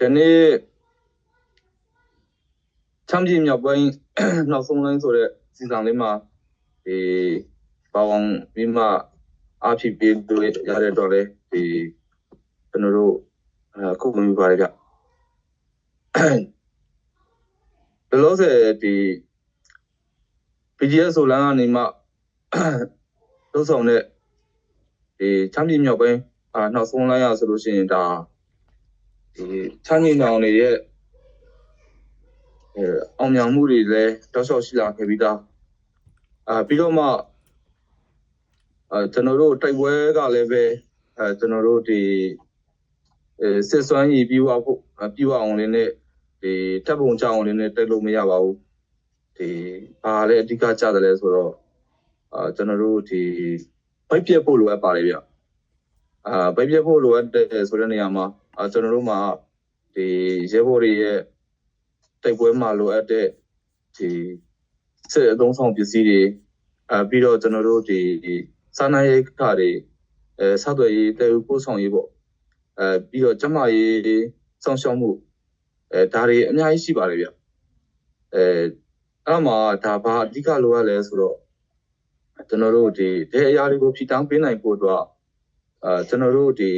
ဒီနေ့ချမ်းပြည်မြောက်ပိုင်းနောက်ဆုံးလိုင်းဆိုတဲ့စီစဉ်လေးမှာဒီပေါအောင်ပြီးမှအဖြစ်ပေးလို့ရတဲ့တော့လေဒီကျွန်တော်တို့အခုဝင်ပါရကြဒီလိုဆိုဒီ PGS ဆိုလမ်းကနေမှသုံးဆောင်တဲ့ဒီချမ်းပြည်မြောက်ပိုင်းအာနောက်ဆုံးလိုင်းရဆိုလို့ရှိရင်ဒါ ဒီချမ်းပြည်နောင်တွေရဲ့အဲအောင်မြင်မှုတွေလည်းတောက်လျှောက်ရှိလာခဲ့ပြီးသားအာပြီးတော့မှအဲကျွန်တော်တို့တိုက်ပွဲကလည်းပဲအဲကျွန်တော်တို့ဒီအဲစစ်စွမ်းရည်ပြီးဝဖို့ပြီးဝအောင်လေးနဲ့ဒီတပ်ပုံကြောင်လေးနဲ့တိုက်လို့မရပါဘူးဒီဘာလဲအဓိကကြတယ်လဲဆိုတော့အာကျွန်တော်တို့ဒီဘိုက်ပြက်ဖို့လိုအပ်ပါတယ်ဗျအာဘိုက်ပြက်ဖို့လိုအပ်တဲ့ဆိုတဲ့နေရာမှာ အာကျွန်တော်တို့မှာဒီရဲဘော်တွေရဲ့တိုက်ပွဲမှာလိုအပ်တဲ့ဒီစစ်အသုံးဆောင်ပစ္စည်းတွေအာပြီးတော့ကျွန်တော်တို့ဒီစာနာရေးခါတွေအဲဆောက်သွယ်ရေးတဲဥပို့ဆောင်ရေးပေါ့အဲပြီးတော့ကျမရေးစောင့်ရှောက်မှုအဲဒါတွေအများကြီးရှိပါတယ်ဗျအဲအဲ့မှာဒါဘာအဓိကလိုရလဲဆိုတော့ကျွန်တော်တို့ဒီတဲ့အရာတွေကိုဖြည့်တောင်းပေးနိုင်ဖို့အတွက်အာကျွန်တော်တို့ဒီ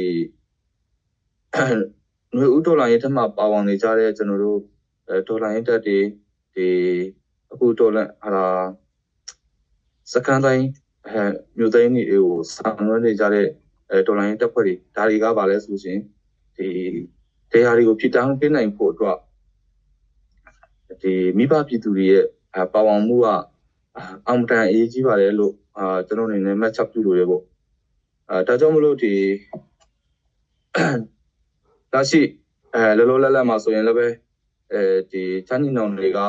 ຫນွေဥဒေါ်လာရေးထက်မှပါဝင်နေကြတဲ့ကျွန်တော်တို့အဲဒေါ်လာရေးတက်တွေဒီအခုဒေါ်လာဟာစကန်တိုင်းအဲမြို့သိန်းတွေကိုဆောင်ရွက်နေကြတဲ့အဲဒေါ်လာရေးတက်ဖွဲ့တွေဒါတွေကပါလဲဆိုရှင်ဒီတရားတွေကိုဖြည့်တောင်းပေးနိုင်ဖို့အတွက်ဒီမိဘပြည်သူတွေရဲ့ပါဝင်မှုကအောင်တန်အရေးကြီးပါတယ်လို့အာကျွန်တော်အနေနဲ့မှတ်ချက်ပြုလို့ရပေါ့အဲဒါကြောင့်မလို့ဒီ ဒါရှိအဲလောလောလတ်လတ်မှာဆိုရင်လည်းပဲအဲဒီချမ်းနီနောင်တွေက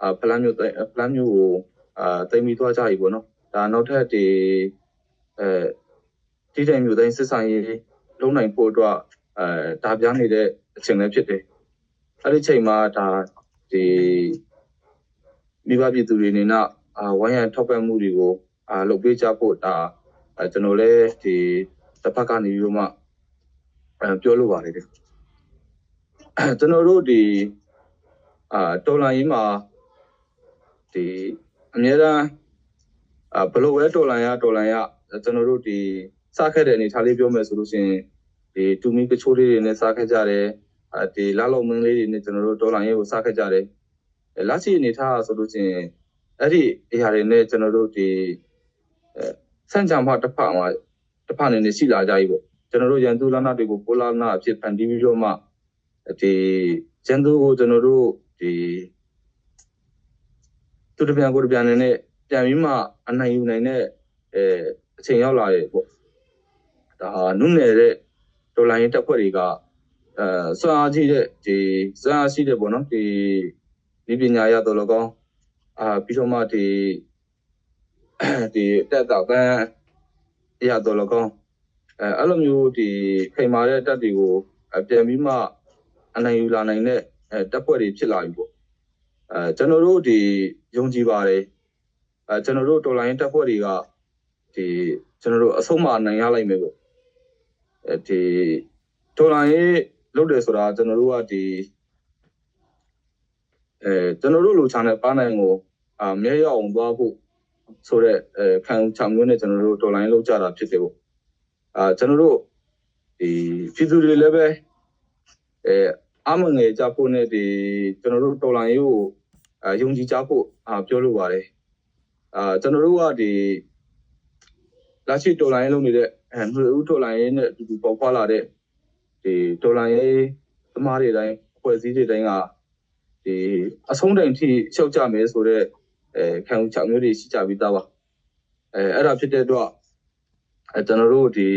အာဖလန်းမျိုးဖလန်းမျိုးကိုအာတိမ်ပြီးသွားကြပြီပေါ့နော်ဒါနောက်ထပ်ဒီအဲတိတိုင်မျိုးတိုင်းစစ်ဆိုင်ရေးလုံးနိုင်ဖို့အတွက်အဲဒါပြနေတဲ့အချိန်လည်းဖြစ်တယ်အဲ့ဒီချိန်မှာဒါဒီမိဘပြည်သူတွေနေနဲ့အာဝိုင်းရန်ထောက်ပံ့မှုတွေကိုအာလုပ်ပေးကြဖို့ဒါအဲကျွန်တော်လည်းဒီတစ်ဖက်ကနေပြီးတော့မှ အဲပြောလို့ပါတယ်တဲ့ကျွန်တော်တို့ဒီအာတော်လိုင်းရေးမှာဒီအများအားအာဘလို့ပဲတော်လိုင်းရတော်လိုင်းရကျွန်တော်တို့ဒီစခဲ့တဲ့အနေထားလေးပြောမယ်ဆိုလို့ရှိရင်ဒီတူမီကချိုးလေးတွေနဲ့စခဲ့ကြတယ်အာဒီလာလုံးမင်းလေးတွေနဲ့ကျွန်တော်တို့တော်လိုင်းရေးကိုစခဲ့ကြတယ်လက်ရှိအနေထားဆိုလို့ရှိရင်အဲ့ဒီအရာတွေနဲ့ကျွန်တော်တို့ဒီဆန့်ကျင်ဘက်တစ်ဖက်မှာတစ်ဖက်နေနေရှိလာကြပြီပေါ့ ကျွန်တော်တို့ရန်သူလနာတွေကိုပိုလာနာအဖြစ်ဖန်တီးပြီးတော့မှဒီရန်သူကိုကျွန်တော်တို့ဒီသူတပြန်ကိုတပြန်နေနဲ့ပြန်ပြီးမှအနိုင်ယူနိုင်တဲ့အဲအချိန်ရောက်လာရဲ့ပေါ့ဒါဟာနုနယ်တဲ့ဒေါ်လာရင်းတက်ဖွဲ့တွေကအဲစွမ်းအားကြီးတဲ့ဒီစွမ်းအားရှိတဲ့ပေါ့နော်ဒီဒီပညာရတော့လကောင်းအာပြီးတော့မှဒီဒီတက်တော့ကန်းရတော့လကောင်း အဲအဲ့လိုမျိုးဒီခိန်မာတဲ့တက်တွေကိုပြန်ပြီးမှအနိုင်ယူလာနိုင်တဲ့အဲတက်ဖွဲ့တွေဖြစ်လာပြီပေါ့အဲကျွန်တော်တို့ဒီယုံကြည်ပါတယ်အဲကျွန်တော်တို့တော်လိုင်းတက်ဖွဲ့တွေကဒီကျွန်တော်တို့အဆုံးမနိုင်ရလိုက်မယ်ပေါ့အဲဒီတော်လိုင်းလုပ်တယ်ဆိုတာကျွန်တော်တို့ကဒီအဲကျွန်တော်တို့လိုချာတဲ့ပန်းနိုင်ကိုအာမြဲရအောင်သွားဖို့ဆိုတော့အဲခံချမျိုးနဲ့ကျွန်တော်တို့တော်လိုင်းလုပ်ကြတာဖြစ်တယ်ပေါ့ အာကျွန်တော်တို့ဒီပြည်သူတွေလည်းပဲအဲအမငယ်ကြဖို့နဲ့ဒီကျွန်တော်တို့တော်လိုင်းရေးကိုအာယုံကြည်ကြဖို့အာပြောလိုပါတယ်အာကျွန်တော်တို့ကဒီလက်ရှိတော်လိုင်းရေးလုပ်နေတဲ့အဲနှွေဦးတော်လိုင်းရေးနဲ့အတူတူပေါ်ဖွာလာတဲ့ဒီတော်လိုင်းရေးသမားတွေတိုင်းဖွဲ့စည်းတွေတိုင်းကဒီအဆုံးတိုင်ထိရှောက်ကြမယ်ဆိုတော့အဲခံယူချက်မျိုးတွေရှိကြပြီးသားပါအဲအဲ့ဒါဖြစ်တဲ့အတွက် အဲကျွန်တော်တို့ဒီ